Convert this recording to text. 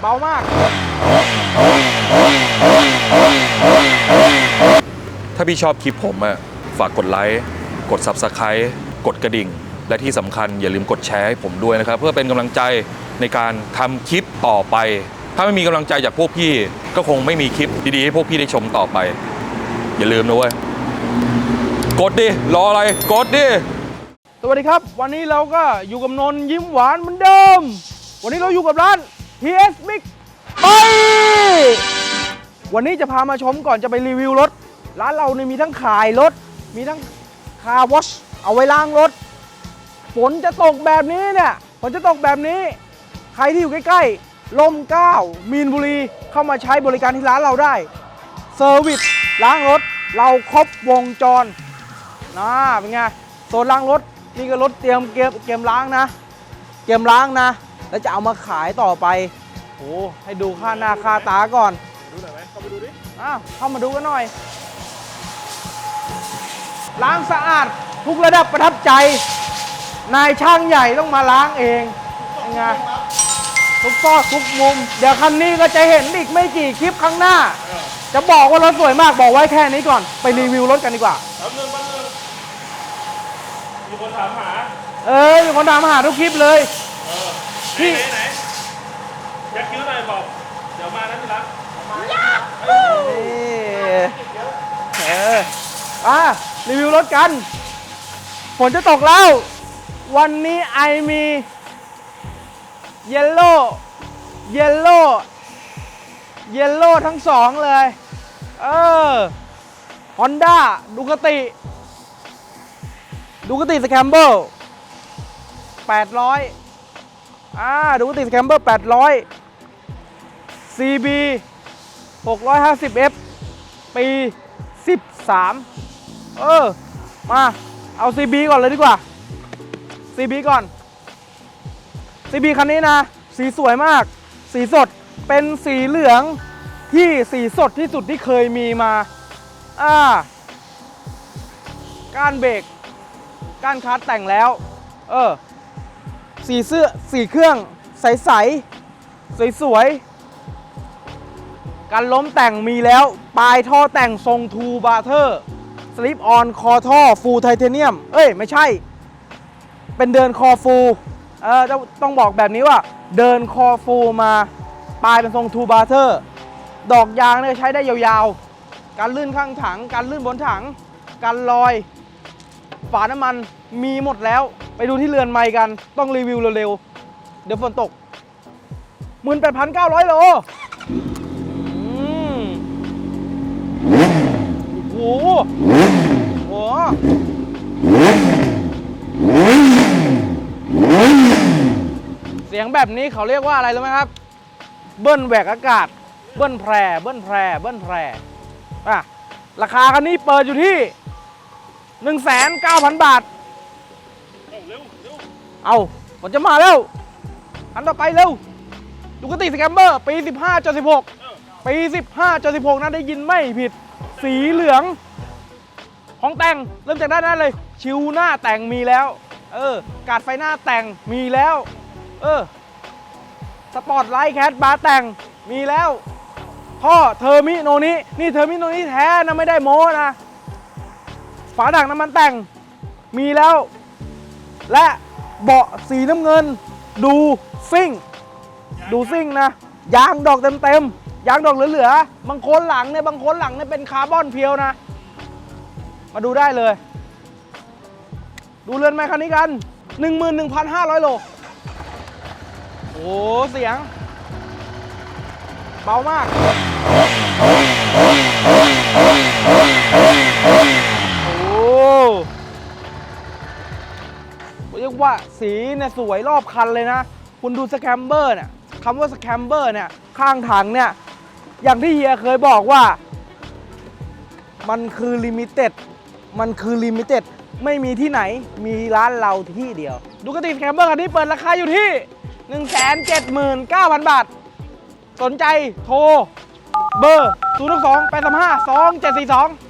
เบามาก ถ้าพี่ชอบคลิปผมอะฝากกดไลค์ กด Subscribe กดกระดิ่ง และที่สำคัญอย่าลืมกดแชร์ให้ผมด้วยนะครับ เพื่อเป็นกำลังใจในการทำคลิปต่อไป ถ้าไม่มีกำลังใจจากพวกพี่ ก็คงไม่มีคลิปดีๆให้พวกพี่ได้ชมต่อไป อย่าลืมนะเว้ย กดดิ รออะไร กดดิ สวัสดีครับ วันนี้เราก็อยู่กับนนท์ยิ้มหวานเหมือนเดิม วันนี้เราอยู่กับร้าน PS Mix ไป วันนี้จะพามาชมก่อนจะไปรีวิวรถ ร้านเราเนี่ยมีทั้งขายรถ มีทั้งคาร์วอชเอาไว้ล้างรถ ฝนจะตกแบบนี้เนี่ย ฝนจะตกแบบนี้ ใครที่อยู่ใกล้ๆ ลมเก้า มีนบุรี เข้ามาใช้บริการที่ร้านเราได้ เซอร์วิสล้างรถ เราครบวงจรนะเป็นไงโซนล้างรถ นี่ก็รถเตรียมเกมเกมล้างนะ เกมล้างนะ แล้วจะเอามาขายต่อไปโอ้ให้ดูค่าหน้าค่าตาก่อน ดูหน่อยไหมเข้าไปดูดิ อ้าวเข้ามาดูกันหน่อย ล้างสะอาดทุกระดับประทับใจ นายช่างใหญ่ต้องมาล้างเองเป็นไงทุกซอกทุกมุม เดี๋ยวคันนี้ก็จะเห็นอีกไม่กี่คลิปข้างหน้าจะบอกว่ารถสวยมากบอกไว้แค่นี้ก่อน ไปรีวิวรถกันดีกว่าแป๊บนึงแป๊บนึงมีคนถามหา เออมีคนถามหาทุกคลิปเลยเออ พี่ไหนไหนแจ็คคิ้วหน่อยบอก เดี๋ยวมานะที่รักนี่เอออะรีวิวรถกัน ฝนจะตกแล้ว วันนี้ไอมีเยลโล่เยลโล่เยลโล่ทั้งสองเลย เออฮอนด้าดูกติดูกติสแคมเบอร์800 อ่าดูติสแคมเบอร์800 CB 650F ปี 13 เออ มา เอา CB ก่อนเลยดีกว่า CB ก่อน CB คันนี้นะ สีสวยมาก สีสด เป็นสีเหลืองที่สีสดที่สุดที่เคยมีมา อ่า ก้านเบรกก้านคลัตช์แต่งแล้ว เออ สีเสื้อสีเครื่องใสๆสวยๆการล้มแต่งมีแล้ว ปลายท่อแต่งทรงทูบาเทอร์สลิปออนคอท่อฟูไทเทเนียม เอ้ย ไม่ใช่ เป็นเดินคอฟูเออต้องต้องบอกแบบนี้ว่า เดินคอฟูมาปลายเป็นทรงทูบาเทอร์ดอกยางเนี่ยใช้ได้ยาวๆ การลื่นข้างถัง การลื่นบนถัง การลอย ฝาน้ำมันมีหมดแล้ว ไปดูที่เรือนไม้กันต้องรีวิวเร็วๆ เดี๋ยวฝนตก 18,900 โลอืมโอ้โหโอ้โหเสียงแบบนี้เขาเรียกว่าอะไรรู้ไหมครับ เบิ้ลแหวกอากาศ เบิ้ลแพร เบิ้ลแพร เบิ้ลแพรอะราคาคันนี้เปิดอยู่ที่ 1,900,000บาท เอ้าเร็วเร็วเอาผมจะมาแล้วอันต่อไปเร็วดูกติสแกมเบอร์ ปี 15.16 ปี 15.16นะได้ยินไม่ผิด สีเหลือง ของแต่งเริ่มจากด้านหน้าเลย ชิวหน้าแต่งมีแล้ว เออ กาดไฟหน้าแต่งมีแล้ว เออ สปอร์ตไลท์แคทบาร์แต่งมีแล้ว ท่อเทอร์มิโนนี้นี่เทอร์มิโนนี้แท้นะไม่ได้โม้นะ ฝาถังน้ำมันแต่งมีแล้ว และเบาะสีน้ำเงิน ดูซิ่ง ดูซิ่งนะ ยางดอกเต็มๆยางดอกเหลือๆบางคนหลังเนี่ยบางคนหลังเนี่ยเป็นคาร์บอนเพียวนะ มาดูได้เลย ดูเรือนไม้คันนี้กัน 11,500 โล โอ้เสียง เบามาก รียกว่าสีเนี่ยสวยรอบคันเลยนะ คุณดูสแคมเบอร์เนี่ยคำว่าสแคมเบอร์เนี่ยข้างถังเนี่ยอย่างที่เฮียเคยบอกว่า มันคือลิมิเต็ดมันคือลิมิเต็ดไม่มีที่ไหนมีร้านเราที่เดียว ดูกติสแคมเบอร์คันนี้เปิดราคาอยู่ที่ 179,000 บาท สนใจโทร เบอร์ 0 2 8 3 5 2 7 4 2